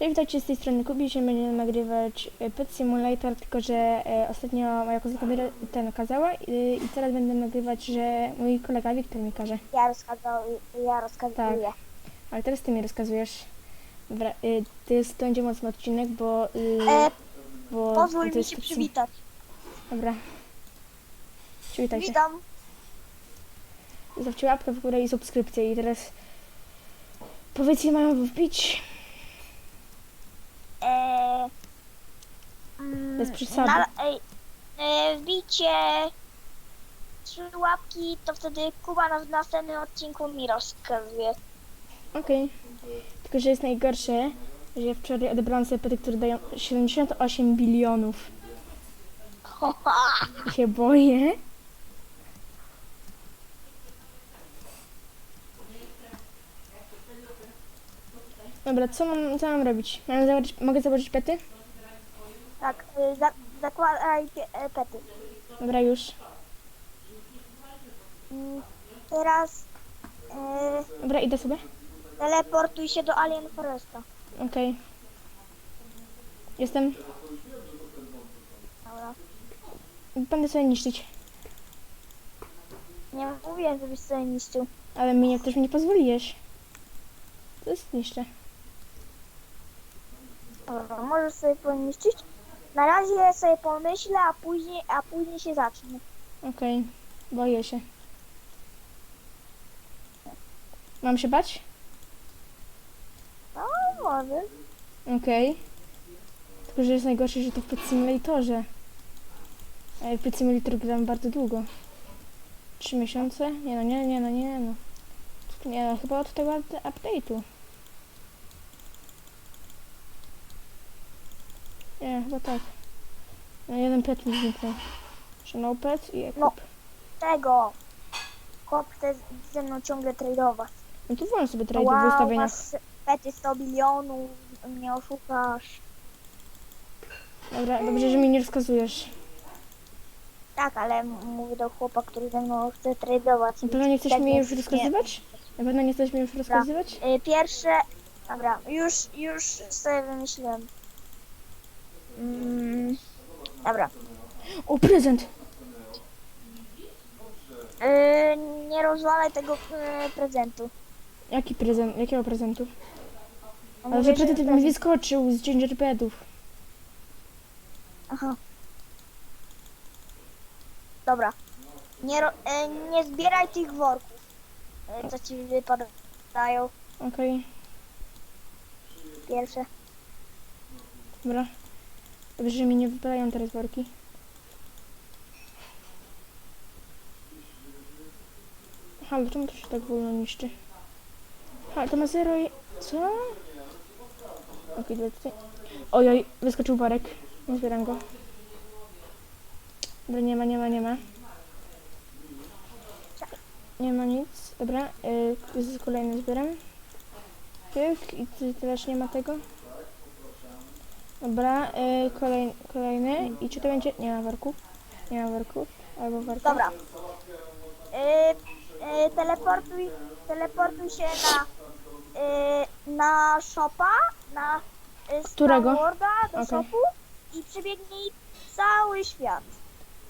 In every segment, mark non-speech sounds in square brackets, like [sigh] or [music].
Cześć, witajcie z tej strony Kubi. Dzisiaj będziemy nagrywać e, Pet Simulator, tylko że e, ostatnio moja koleżanka mi ten kazała i, teraz będę nagrywać, że mój kolega Wiktor mi każe. Ja, rozkazał, ja rozkazuję. Tak. Ale teraz ty mi rozkazujesz. Dobra, y, to, jest, to będzie mocny odcinek, bo... Y, E, bo pozwól mi się przywitać. Dobra. Przywitaj się. Witam. Zostawcie łapkę w górę i subskrypcję i teraz... Powiedz ile mają wbić. E, mm, Bez przesady. Na, e, wbijcie trzy łapki, to wtedy Kuba na, w następnym odcinku mi rozkazuje. Okej. Tylko, że jest najgorsze, że ja wczoraj odebrałam sobie pety, które dają 78 bilionów. [laughs] I się boję. Dobra, co mam, co mam robić? Mam zobaczyć, mogę zobaczyć pety? tak, e, za, zakładaj e, pety. Dobra, już. Mm, teraz e, Dobra, idę sobie. teleportuj się do Alien Foresta. Okej. Jestem. Dobra. Będę sobie niszczyć. Nie mówię, żebyś sobie niszczył. Ale mnie też mi nie pozwoliłeś. To jest niszczę. Dobra, możesz sobie poniszczyć. Na razie sobie pomyślę, a później, a później się zacznie. Okej. Boję się. Mam się bać? No, może. Okej. Tylko, że jest najgorsze, że to w Pet Simulatorze. A ja w Pet Simulator gram bardzo długo. Trzy miesiące? Nie no, nie, nie no, nie no. Nie no, chyba od tego upda- update'u. Nie, chyba tak. No jeden pet mi zniknął. No pet i ekip. No. Tego. Chłop chce z- ze mną ciągle tradeować. no to włącz sobie trade w wow, ustawieniach. masz pety 100 bilionów, mnie oszukasz. Dobra, dobrze, że mi nie rozkazujesz. Tak, ale m- mówię do chłopa, który ze mną chce tradeować. Na pewno nie chcesz mi już rozkazywać? Na pewno nie chcesz mi już rozkazywać? Y, Pierwsze, dobra, już, już sobie wymyśliłem. Mm, dobra. O, prezent! Y, nie rozwalaj tego y, prezentu. Jaki prezent? Jakiego prezentu? On Ale mówi, że prezent mi wyskoczył z gingerbreadów. Aha. Dobra. Nie, ro, e, nie zbieraj tych worków, e, co ci wypadają. Okej, Pierwsze. dobra. Dobrze, że mi nie wypadają teraz worki. Aha, czemu to się tak wolno niszczy? Aha, to ma zero i... Co? Okej, dobra, tutaj. Ojoj, wyskoczył worek. Nie zbieram go. Dobra, nie ma, nie ma, nie ma. Nie ma nic. Dobra, y, z kolejny zbieram. Pyk, i ty też nie ma tego. Dobra, y, kolej, kolejny. I czy to będzie... Nie ma worków. Nie ma worków. Albo worków. Dobra. E, e, teleportuj, teleportuj się na e, na shopa, na e, Którego? Starwarda, do Okej. shopu i przebiegnij cały świat.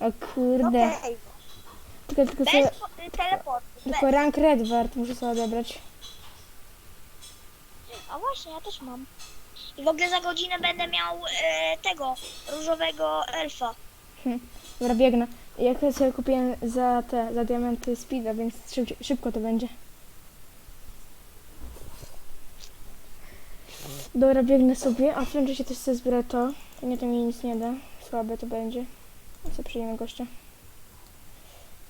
O kurde. Okej. Tylko, tylko, Bez sobie, po- teleportu. Bez. tylko rank red wart muszę sobie odebrać. A właśnie, ja też mam. I w ogóle za godzinę będę miał e, tego różowego elfa. Dobra, biegnę. Jak ja sobie kupiłem za te, za diamenty speeda, więc szyb, szybko to będzie. Dobra, biegnę sobie, a w tym czasie też sobie zbiorę to. Nie, to mi nic nie da. Słabe to będzie. Ja sobie przyjmę gościa.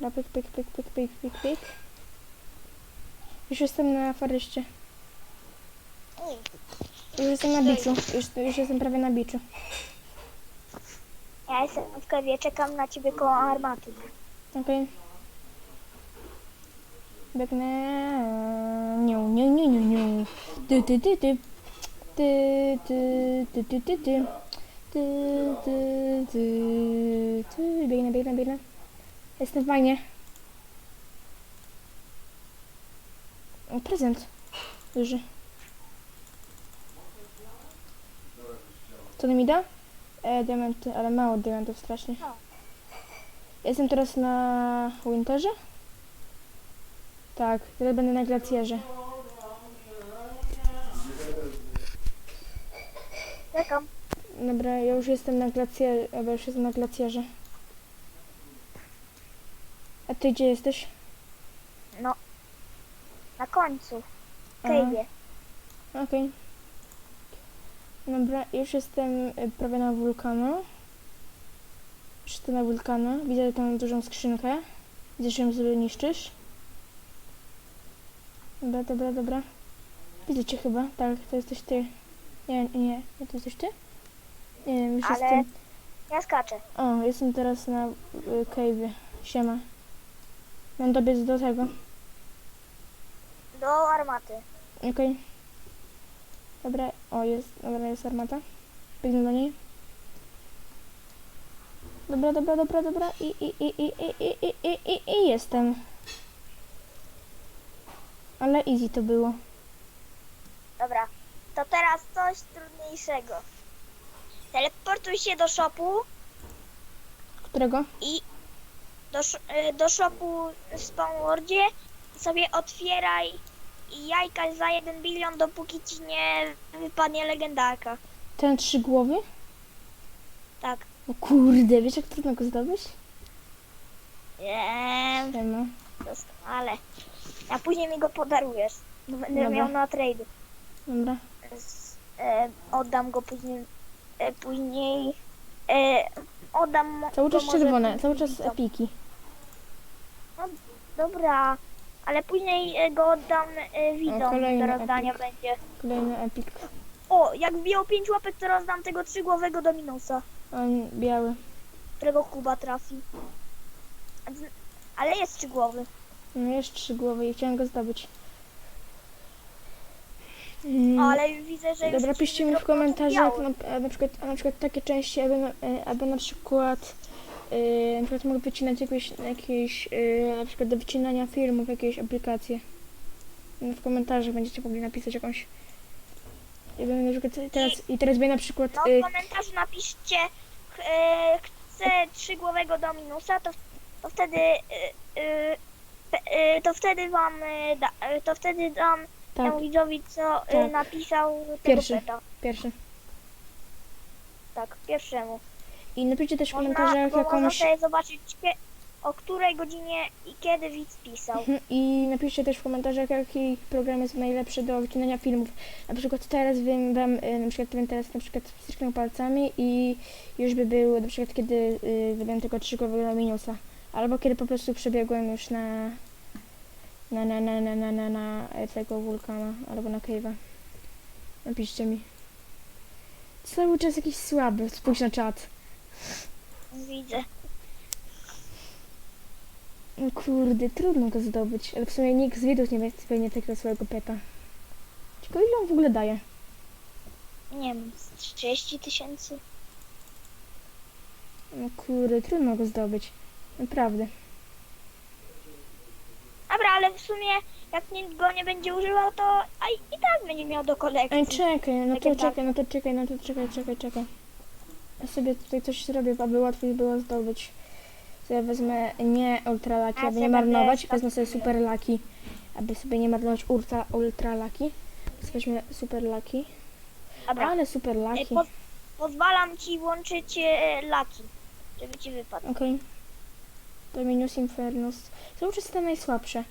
Dobra, pyk, pyk, pyk, pyk, pyk, pyk, pyk. Już jestem na foreście. Już jestem na biczu. Już, już jestem prawie na biczu. Ja jestem w kewie, czekam na ciebie koło armaty. Okej. Biegnę. Niu, niu, niu, niu, niu. Ty, ty, ty, ty. Ty, ty, ty, ty, ty, ty. Ty, ty, ty, ty. Biegnę, biegnę, biegnę. Jestem fajnie. O, prezent. Duży. Co to mi da? E, diamenty, ale mało diamentów strasznie. No. Jestem teraz na Winterze? Tak, teraz będę na glacjerze. Czekam. Dobra, ja już jestem na glacjerze, ja już jestem na glacjerze. A ty gdzie jesteś? No. Na końcu. W Aha. cave'ie. Okej. Dobra, już jestem y, prawie na wulkanu. Jestem na wulkanu. Widzę tą dużą skrzynkę. Widzę, że ją sobie niszczysz. Dobra, dobra, dobra. Widzę cię chyba. Tak, to jesteś ty. Nie, nie, nie, to jesteś ty? Nie wiem, już Ale- jestem... Ja skaczę. O, jestem teraz na y, cave'ie. Siema. Mam dobiec do tego. Do armaty. Okej. Dobra, o jest, dobra, jest armata. Biegnę do niej. Dobra, dobra, dobra, dobra. I, i, i, i, i, i, i, i, i, i jestem. Ale easy to było. Dobra. To teraz coś trudniejszego. Teleportuj się do shopu Którego? i do, y, do shopu w Spawnwordzie i sobie otwieraj jajka za 1 bilion, dopóki ci nie wypadnie legendarka. Ten trzy głowy? Tak. O kurde, wiesz jak trudno go zdobyć? Eee, Siema. ale. A później mi go podarujesz. Bo będę Dobra. miał na trade. Dobra. Z- E, oddam go później. E, później. E, oddam. Cały go czas może czerwone, cały czas widzom. epiki. Dobra, ale później e, go oddam e, widzom do rozdania będzie. Kolejny epik. O, jak wbiją 5 łapek, to rozdam tego trzygłowego Dominusa, On biały. którego Kuba trafi. Ale jest trzygłowy. No jest trzy głowy i chciałem go zdobyć. Mm. Ale widzę, że Dobra, piszcie mi w komentarzach na, na, przykład, na przykład takie części, aby, e, aby na przykład e, na przykład mogę wycinać jakieś, jakieś e, na przykład do wycinania filmów, jakieś aplikacje. No, W komentarzach będziecie mogli napisać jakąś i będę na przykład teraz, i teraz będzie na przykład No w komentarzu napiszcie ch- chcę trzygłowego Dominusa, to, to wtedy to wtedy wam da, to wtedy dam tak, temu widzowi, co Tak. napisał tego Pierwszy. peta. pierwszy. Tak, pierwszemu. I napiszcie też w komentarzach jakąś sobie zobaczyć kie- o której godzinie i kiedy widz pisał. Mhm, I napiszcie też w komentarzach, jaki program jest najlepszy do wycinania filmów. Na przykład teraz wiem wam, y, na przykład teraz na przykład stryknął palcami i już by był na przykład kiedy y, zrobiłem tego trzygłowego minusa. Albo kiedy po prostu przebiegłem już na na na na na na na, na e, tego wulkana albo na cave'a. Napiszcie mi. Cały czas jakiś słaby, spójrz na czat. Widzę. No Kurde, trudno go zdobyć, ale w sumie nikt z widzów nie będzie pewnie takiego swojego peta. Ciekawe ile on w ogóle daje. Nie wiem, z 30 tysięcy. No kurde, trudno go zdobyć. Naprawdę. Dobra, ale w sumie jak nikt go nie będzie używał, to a i, i tak będzie miał do kolekcji. Ej, czekaj, no to Takie czekaj, no to czekaj, no to czekaj, czekaj, czekaj. Ja sobie tutaj coś zrobię, aby łatwiej było zdobyć. Ja wezmę nie ultralaki, aby nie sobie marnować, wezmę sobie super laki, aby sobie nie marnować ultra, ultralaki. Więc weźmy super laki. Dobra, Ale super laki. po, pozwalam ci włączyć e, laki, żeby ci wypadł. Okej. To minus Infernus. Cały czas te najsłabsze.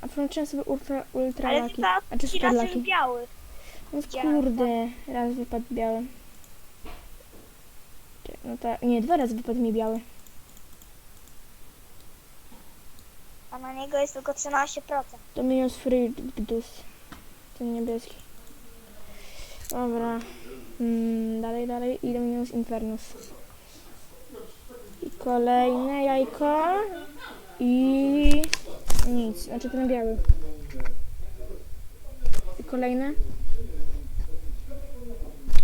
A włączyłem sobie ultra, ultra Ale laki. wypadł A czy ci super laki? biały. No widziałem, kurde, raz wypadł biały. No tak, nie, dwa razy wypadł mi biały. A na niego jest tylko 13%. To minus Frigdus. Ten niebieski. Dobra. Mm, dalej, dalej. I minus Infernus. I kolejne jajko. I nic. Znaczy ten biały. I kolejne.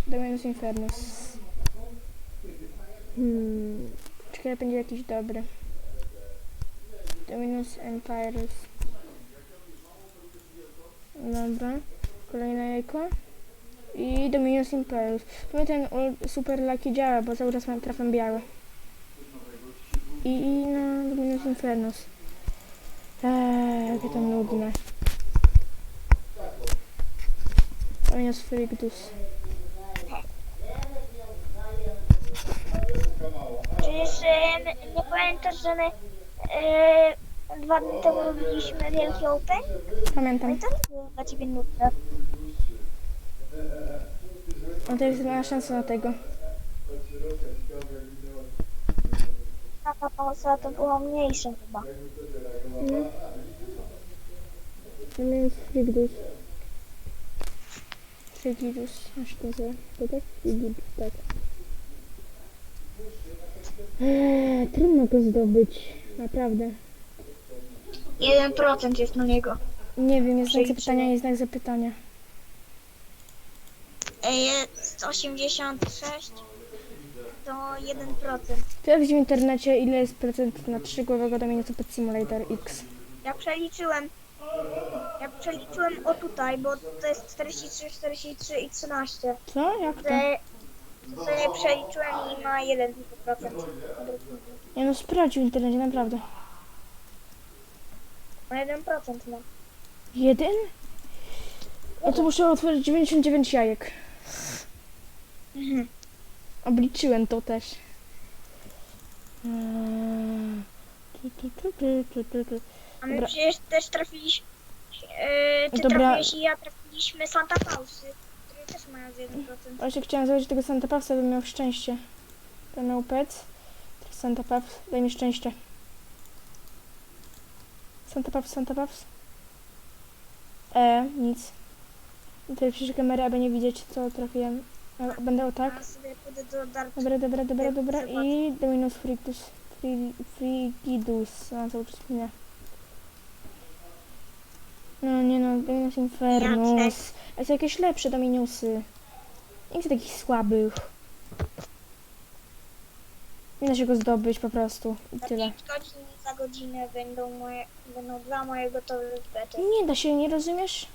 Dominus Infernus. Hmm. Czekaj, będzie jakiś dobry. Dominus Empirus. Dobra. Kolejne jajko. I Dominus Imperius. No ten super lucky działa, bo cały czas mam trafiam białe. I, i no Dominus Infernus. Eee, jakie to nudne. Dominus Frigdus. Przecież e, nie pamiętasz, że my e, dwa dni temu robiliśmy wielki open? No Pamiętam. i to nie było dla ciebie nudne. No to jest mała szansa na tego. Taka pauza to była mniejsza chyba. No. Dominus Frigdus. Frigidus. Aż to za... To tak? Frigidus, tak. Eee, trudno go zdobyć. Naprawdę. 1% jest na niego. Nie wiem, jest znak zapytania, jest znak zapytania. E, Jest 86 to 1%. Sprawdź w internecie, ile jest procent na trzygłowego Dominusa Pet Simulator X. Ja przeliczyłem. Ja przeliczyłem o tutaj, bo to jest 43, 43 i 13. Co? Jak to? To, to ja przeliczyłem i ma 1%. Nie no, sprawdź w internecie, naprawdę. Ma 1% ma. Jeden? No to muszę otworzyć 99 jajek. Mhm. Obliczyłem to też. Eee, tu, tu, tu, tu, tu, tu, tu. A my Dobra. przecież też trafiliśmy. Yy, ty Dobra. trafiłeś i ja trafiliśmy Santa Pausy, też mają z 1%. Właśnie chciałem założyć tego Santa Pawsa, bym miał szczęście. Ten miał pec. Teraz Santa Paws, daj mi szczęście. Santa Paws, Santa Paws. E, nic. Tutaj przyjrzę kamerę, aby nie widzieć, co trafiłem. Będę o tak. Ja sobie pójdę do Dark Dobra, dobra, dobra, dobra. I Dominus Frigidus. Fri- Frigidus. A, cały czas mnie. No nie no, Dominus Infernus. A są jakieś lepsze Dominusy. Nie chcę takich słabych. Nie da się go zdobyć po prostu. I Za tyle. 5 godzin i za godzinę będą moje, będą dwa moje gotowe bety. Nie da się, nie rozumiesz?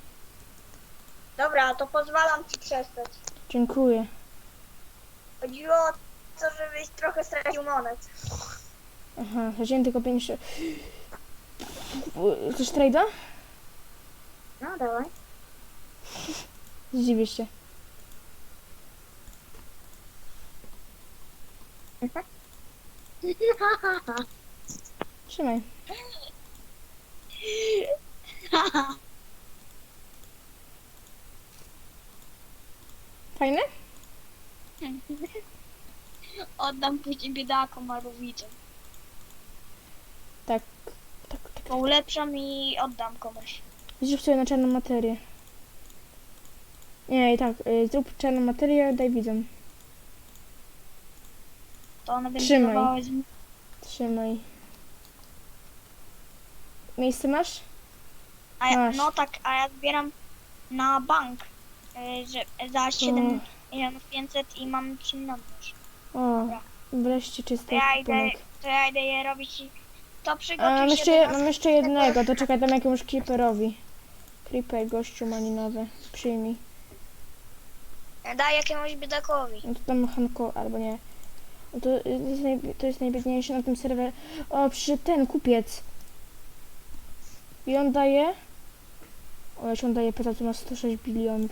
Dobra, to pozwalam ci przestać. Dziękuję. Chodziło o to, żebyś trochę stracił monet. Aha, wziąłem tylko 5. Chcesz trade'a? No dawaj. Zdziwię się. Trzymaj. Fajne? Oddam później biedakom Marowiczom. Tak, tak, tak. Bo ulepszam i oddam komuś. Zrób sobie na czarną materię. Nie, i tak, y, zrób czarną materię, daj widzom. To one będą Trzymaj. z... Trzymaj. Miejsce masz? a ja, Masz. No tak, a ja zbieram na bank. y, Że za 7 milionów 500 i mam czynność. O, wreszcie czysty To ja idę, ekwipunek. to ja idę je robić i to A przygotuj mam się jeszcze, do mam jeszcze jednego, to czekaj, dam jakiemuś creeperowi. Creeper, gościu malinowy, przyjmij. Daj jakiemuś biedakowi. No to tam Hanko, albo nie. No to, y, jest naj, to jest najbiedniejszy na tym serwerze. O, przyszedł ten kupiec. I on daje... O, jeszcze on daje pyta, tu ma 106 bilionów.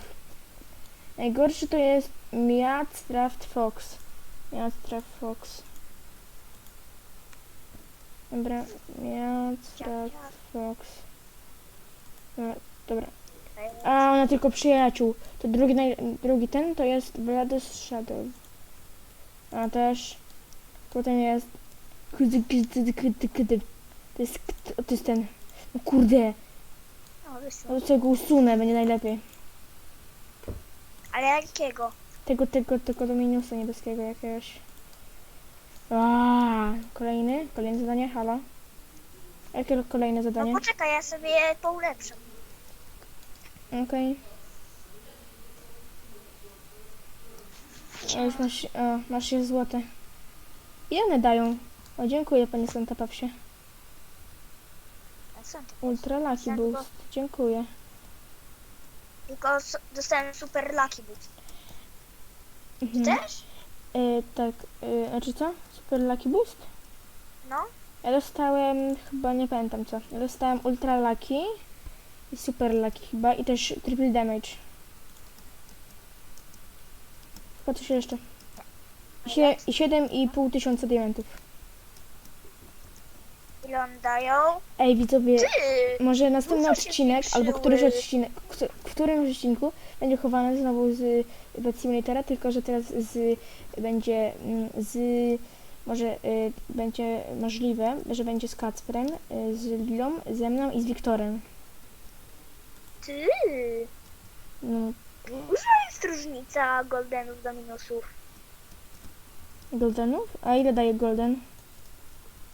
Najgorszy to jest Miatstraft Fox. Miatstraft Fox. Dobra, Miatstraft Fox. Dobra, dobra. A, ona tylko przyjaciół. To drugi, naj, drugi ten to jest Bladus Shadow. A też. Potem jest. To jest, to jest ten. No kurde. No. No to go usunę, będzie najlepiej. Ale jakiego? Tego, tego, tego Dominiusa niebieskiego jakiegoś. A, kolejny, kolejne zadanie, halo. Jakie kolejne No zadanie? poczekaj, ja sobie poulepszam. Okej. A już masz, o, masz je złote. I one dają. O, dziękuję panie Santa Papsie. Ultra Lucky Boost. Dziękuję. Tylko dostałem super lucky boost. Mhm. Też? Y, tak, y, znaczy co? Super Lucky Boost? No. Ja dostałem, chyba nie pamiętam co. Ja dostałem Ultra Lucky Super Lucky chyba i też Triple Damage. Chyba coś jeszcze. Sie, i 7,5 tysiąca diamentów. Ile on dają? Ej widzowie, Ty! może następny No co się odcinek, albo któryś odcinek, w którymś odcinku będzie chowany znowu z Bed Simulatora, tylko że teraz z będzie mm, z może y, będzie możliwe, że będzie z Kacprem, y, z Lilą, ze mną i z Wiktorem. Ty! No, Duża jest różnica goldenów do minusów. Goldenów? A ile daje Golden?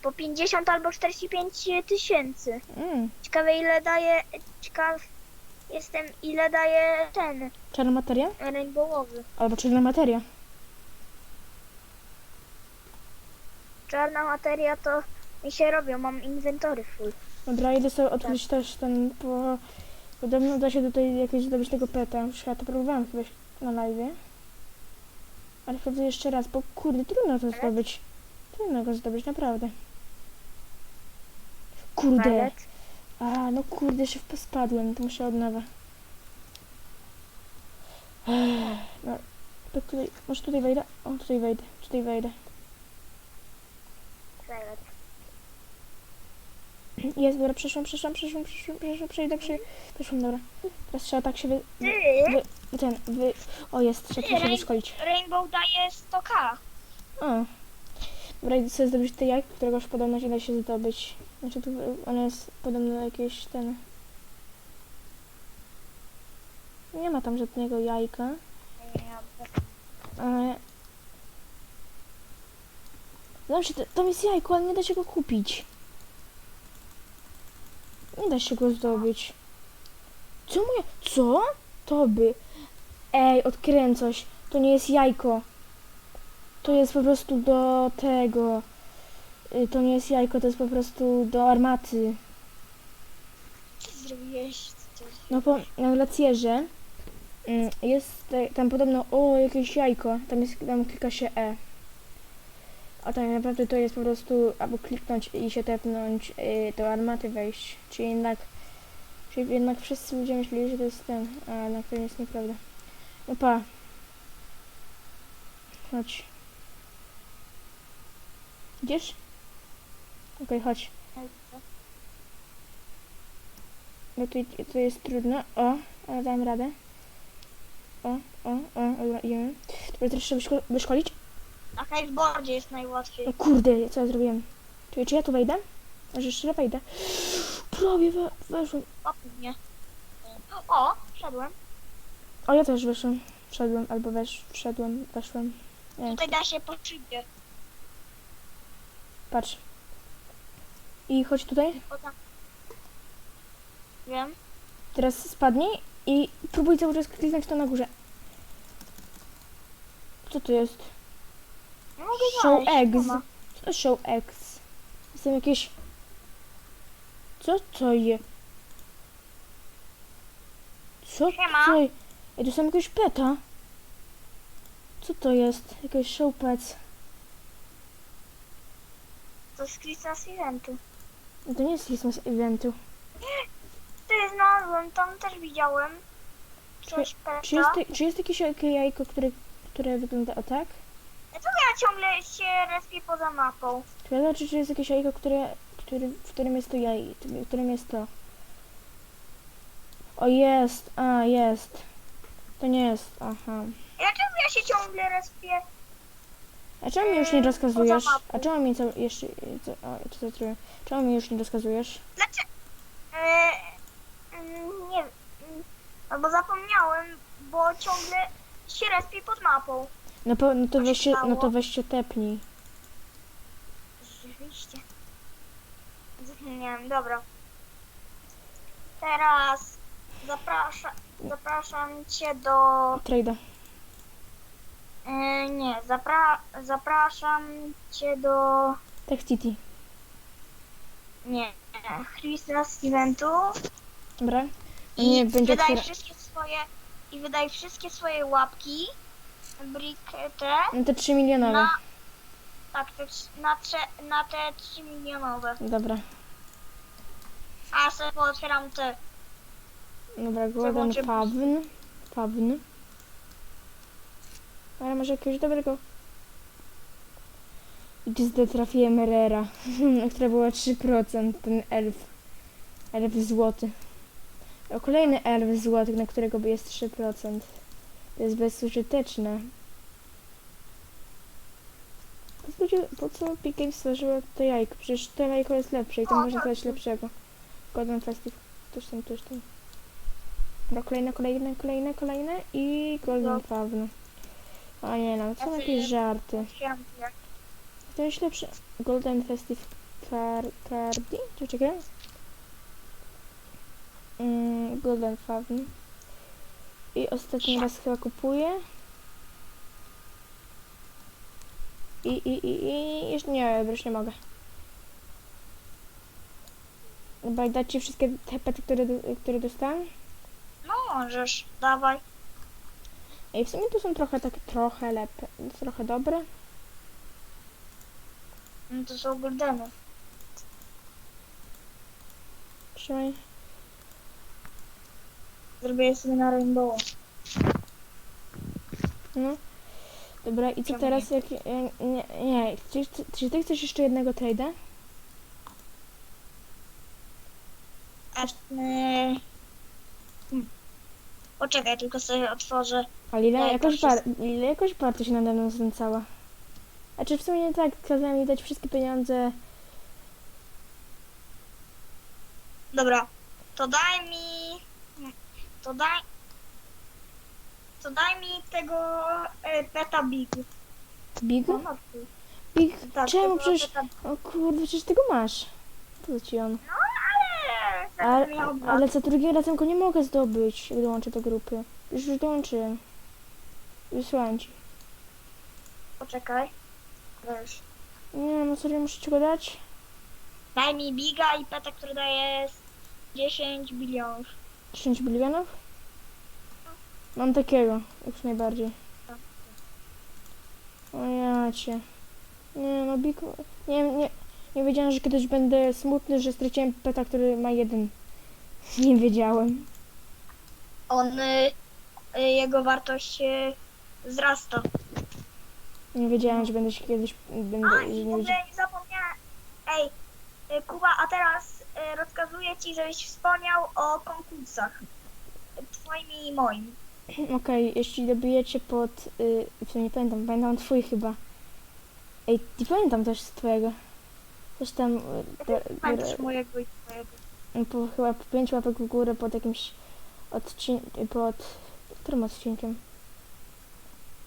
Po 50 albo 45 tysięcy. Mm, Ciekawe ile daje. Ciekaw jestem ile daje ten czarna materia? rainbowowy. Albo czarna materia. Czarna materia to mi się robią, mam inwentory full. Dobra, idę sobie odkryć też ten, bo podobno da się tutaj jakieś zdobyć tego peta. Już ja to próbowałam chyba na live. Ale wchodzę jeszcze raz, bo kurde, trudno to zdobyć. Trudno go zdobyć, naprawdę. Kurde. A, no kurde, jeszcze spadłem, to muszę od nowa. No, to tutaj, może tutaj wejdę? O, tutaj wejdę, tutaj wejdę. Palet. Jest, dobra, przeszłam, przeszłam, przeszłam, przeszłam, przeszłam, przejdę, przejdę. Przeszłam, dobra. Teraz trzeba tak się wy... Wy ten, wy... O, jest, trzeba się wyszkolić. Rainbow daje 100k. O. Dobra, idę sobie zdobyć te jajko, którego już podobno się da się zdobyć. Znaczy, tu one jest podobno jakieś ten... Nie ma tam żadnego jajka, ale... Znaczy, to- tam jest jajko, ale nie da się go kupić. Nie da się go zdobyć. Co moje... Co? To by... Ej, odkryłem coś. To nie jest jajko. To jest po prostu do tego. Y, To nie jest jajko, to jest po prostu do armaty. Co zrobiłeś? Coś. No po na glacierze mm, jest tam podobno o jakieś jajko. Tam jest tam klika się E. A tak naprawdę to jest po prostu albo kliknąć i się tepnąć y, do armaty wejść. Czyli jednak czyli jednak wszyscy ludzie myśleli, że to jest ten, a jednak to jest nieprawda. No pa. Chodź. Idziesz? Okej, chodź. No to, to jest trudno. O, ale dam radę. O, o, o, dobra, idziemy. Trzeba wyszko- wyszkolić. Na kiteboardzie jest najłatwiej. O kurde, co ja zrobiłem? Czy, czy ja tu wejdę? Może jeszcze wejdę? Prawie we, weszłem. O, nie. O, wszedłem. O, ja też weszłem. Wszedłem, albo wesz, wszedłem, weszłem. Nie Tutaj da się po szybie. patrz. I chodź tutaj. O tam. Wiem. Teraz spadnij i próbuj cały czas kliknąć to na górze. Co to jest? Nie mogę Show znaleźć. eggs. Mama. Co to show eggs? Są jakieś... Co to je? Co Siema. to je? Ej, to są jakieś peta. Co to jest? Jakieś show pets. To jest Christmas eventu. No to nie jest Christmas eventu. Ty znalazłem, tam też widziałem. Coś peta. Czy jest, ty- czy jest jakieś jakie jajko, które, które wygląda o tak? Ciągle się respię poza mapą? Czy ja zobaczę, czy jest jakieś jajko, które, który, w którym jest to jaj, w którym jest to. O jest, a jest. To nie jest, aha. Dlaczego ja się ciągle respię? A czemu mi już nie Eee, rozkazujesz? poza mapą. A czemu mi co, jeszcze, co, o, co zrobię? Czemu mi już nie rozkazujesz? Dlaczego? E, mm, nie wiem. Mm, Albo zapomniałem, bo ciągle się respię pod mapą. No, po, no to weź się no to weź się tepnij. Rzeczywiście. Zapomniałem, dobra. Teraz zaprasza, zapraszam cię do... Trejda. E, nie, zapra, zapraszam cię do... Text City. Nie, Christmas eventu. Dobra? No I nie, będzie sprzedaj otwiera... wszystkie swoje i wydaj wszystkie swoje łapki, brick te, No te 3 milionowe. na, tak, te, na, trze, na te 3 milionowe. Dobra. A sobie pootwieram te. Dobra, Golden Przełączę Pawn. Pawn. Ale może jakiegoś dobrego. I zde trafiłem Rera, [laughs] która była 3%, ten elf. Elf złoty. O, kolejny elf złoty, na którego jest 3%. To jest bezużyteczne. Po co, Big Game stworzyło to jajko? Przecież to jajko jest lepsze i to O, można dać lepszego. Golden Festive. Tuż tam, tuż tam. Dobra, kolejne, kolejne, kolejne, kolejne i Golden Dobra. Fawn. O nie no, są sobie- jakieś żarty. To jest lepsze. Golden Festive Car Cardi? Czekaj? Mm, Golden Fawn. I ostatni raz chyba kupuję. I, i, i, i jeszcze nie, już nie mogę. Dobra, i dać ci wszystkie te pety, które, które dostałem? No możesz, dawaj. I w sumie to są trochę takie, trochę lepsze, trochę dobre. No to są goldeny. Trzymaj. Zrobię sobie na rainbow. No. Dobra, i co Czemu teraz? Jak, e, nie, nie. Czy, czy, ty chcesz jeszcze jednego trade'a? A, yy... hmm. Poczekaj, tylko sobie otworzę. A Lila Nie, jakoś, bar, Lila jakoś bardzo się nade mną znęcała. A czy w sumie nie tak, kazałem jej dać wszystkie pieniądze. Dobra, to daj mi... To daj... To daj mi tego e, peta big. Big? No, no, Big? tak, Czemu tego przecież... peta- O kurde, przecież ty go masz. To ci on. No ale... Ale, Ale, ale za drugim razem go nie mogę zdobyć, jak dołączę do grupy. Już już dołączyłem. Wysłałem ci. Poczekaj. Wiesz. Nie, no serio, muszę ci go dać? Daj mi biga i peta, który daje 10 bilionów. 10 bilionów? Mam takiego, już najbardziej. O ja cię. Nie no, Big... Nie, nie, nie wiedziałem, że kiedyś będę smutny, że straciłem peta, który ma jeden. [laughs] Nie wiedziałem. On... Y, y, jego wartość y, wzrasta. Nie wiedziałem, że będę się kiedyś... Będę, A że i w nie ogóle nie zapomniałem. Ej, y, Kuba, a teraz rozkazuję ci, żebyś wspomniał o konkursach. Twoim i moim. [clears throat] Okej, jeśli dobijecie pod... Y, w sumie nie pamiętam, pamiętam twój chyba. Ej, nie pamiętam też z twojego. Coś tam... Y, do, Pamiętasz mojego i twojego. po, chyba po pięć łapek w górę pod jakimś odcinkiem, pod którym odcinkiem?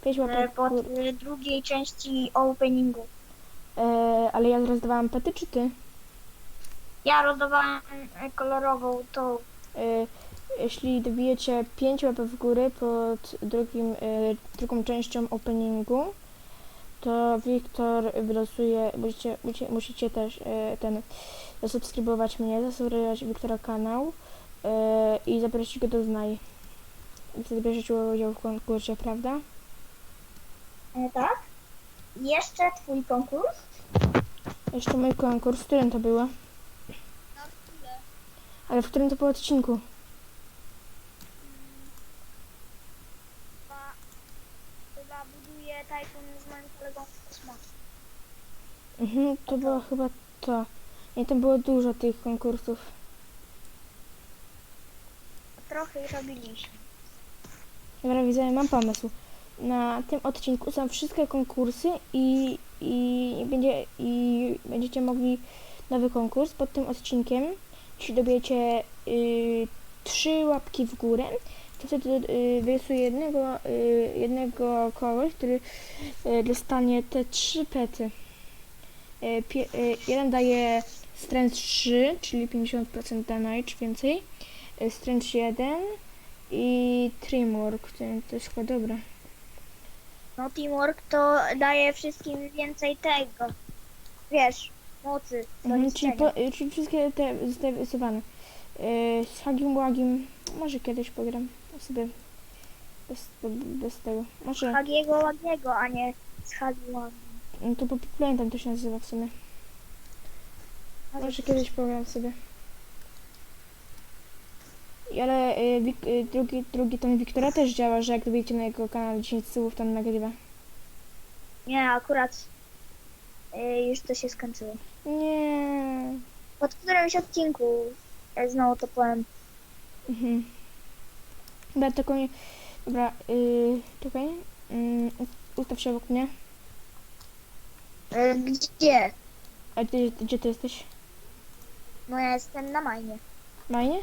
Pięć E, łapek w Pod górę. y, drugiej części openingu. E, ale ja rozdawałam pety czy ty? Ja rozdawałem y, kolorową tą. E, jeśli dobijecie pięć łapek w górę pod drugim, e, drugą częścią openingu, to Wiktor wylosuje, musicie, musicie, musicie też e, ten zasubskrybować mnie, zasubskrybować Wiktora kanał i zaprosić go do znaj. I wtedy bierzecie udział w konkursie, prawda? E, tak? Jeszcze twój konkurs? Jeszcze mój konkurs, w którym to było? Ale w którym to było odcinku? Chyba buduje tajfun z moim kolegą. Mhm, to było chyba to. Nie, tam było dużo tych konkursów. Trochę ich robiliśmy. Dobra, widzę, mam pomysł. Na tym odcinku są wszystkie konkursy i, i, będzie, i będziecie mogli nowy konkurs pod tym odcinkiem. Jeśli dobijecie y, łapki w górę, to wtedy y, wylosuję jednego, y, jednego kogoś, który y, dostanie te trzy pety. Y, pie, y, jeden daje strength 3, czyli 50% damage więcej. Y, strength 1 i Trimwork, to to jest chyba dobre. No teamwork to daje wszystkim więcej tego. Wiesz, mocy. Mhm, czyli, po, y, czyli wszystkie te zostały wysuwane. Yy, z Hagim Łagim może kiedyś pogram. sobie bez, bez tego. Może, Hagiego Łagiego, a nie z Hagiego. no to po- pamiętam to się nazywa w sumie. Może kiedyś powiem sobie. I Ale y, Wik, y, drugi, drugi tom Wiktora też działa, że jak dobiecie na jego kanał 10 słów, on nagrywa. Nie, akurat y, już to się skończyło. Nie. Pod którymś odcinku ja znowu to powiem. Mhm. Dobra, tylko nie... Dobra, yy, czekaj. Yy, ustaw się obok mnie. Y, gdzie? A ty, gdzie ty jesteś? No ja jestem na majnie. Majnie?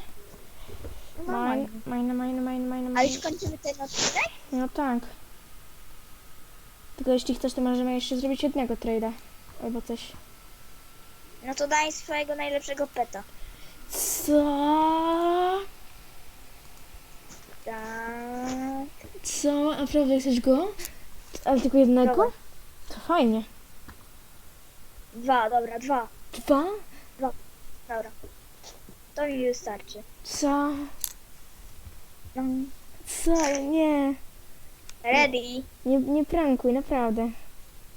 No, na majne, majne, majne, A już kończymy ten odcinek? No tak. Tylko jeśli chcesz, to możemy jeszcze zrobić jednego trade'a. Albo coś. No to daj swojego najlepszego peta. Co? Tak. Co? Naprawdę chcesz go? Ale tylko jednego? Dobra. To fajnie. Dwa, dobra, dwa. Dwa? Dobra. To mi wystarczy. Co? No. Co? Nie. Ready. Nie, nie prankuj, naprawdę.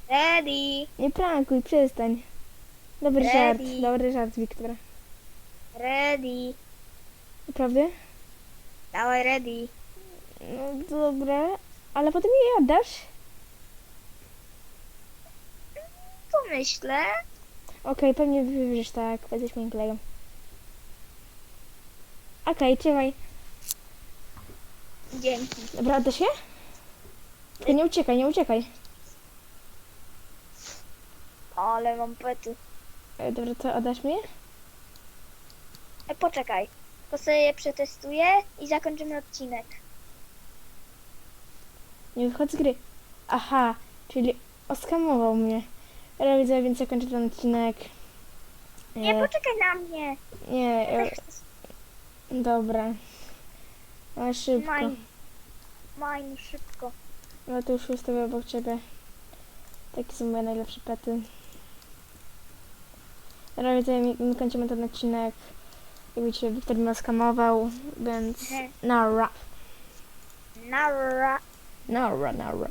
Ready. Nie prankuj, przestań. Dobry żart, Ready. dobry żart, Wiktor. Ready. Naprawdę? Dawaj ready. No dobra, ale potem je oddasz? Pomyślę. Okej, pewnie wybierzesz tak, będziesz moim kolegą. Okej, trzymaj. Dzięki. Dobra, oddasz? Tylko nie uciekaj, nie uciekaj. Ale mam pety. E, Dobra, to oddasz mi? E, poczekaj. To sobie je przetestuję i zakończymy odcinek. Nie wychodź z gry. Aha, czyli oskamował mnie. Ale widzę, więc ja kończę ten odcinek. Nie, E, poczekaj na mnie. nie, Ja e, też chcę dobra. Szybko. Mine. Mine, szybko. No to już ustawię obok ciebie. Takie są moje najlepsze pety. Widzę, my, my kończymy ten odcinek. Jak widzicie, Wiktor mnie skamował, więc Nie. nara, Nara. nara, nara.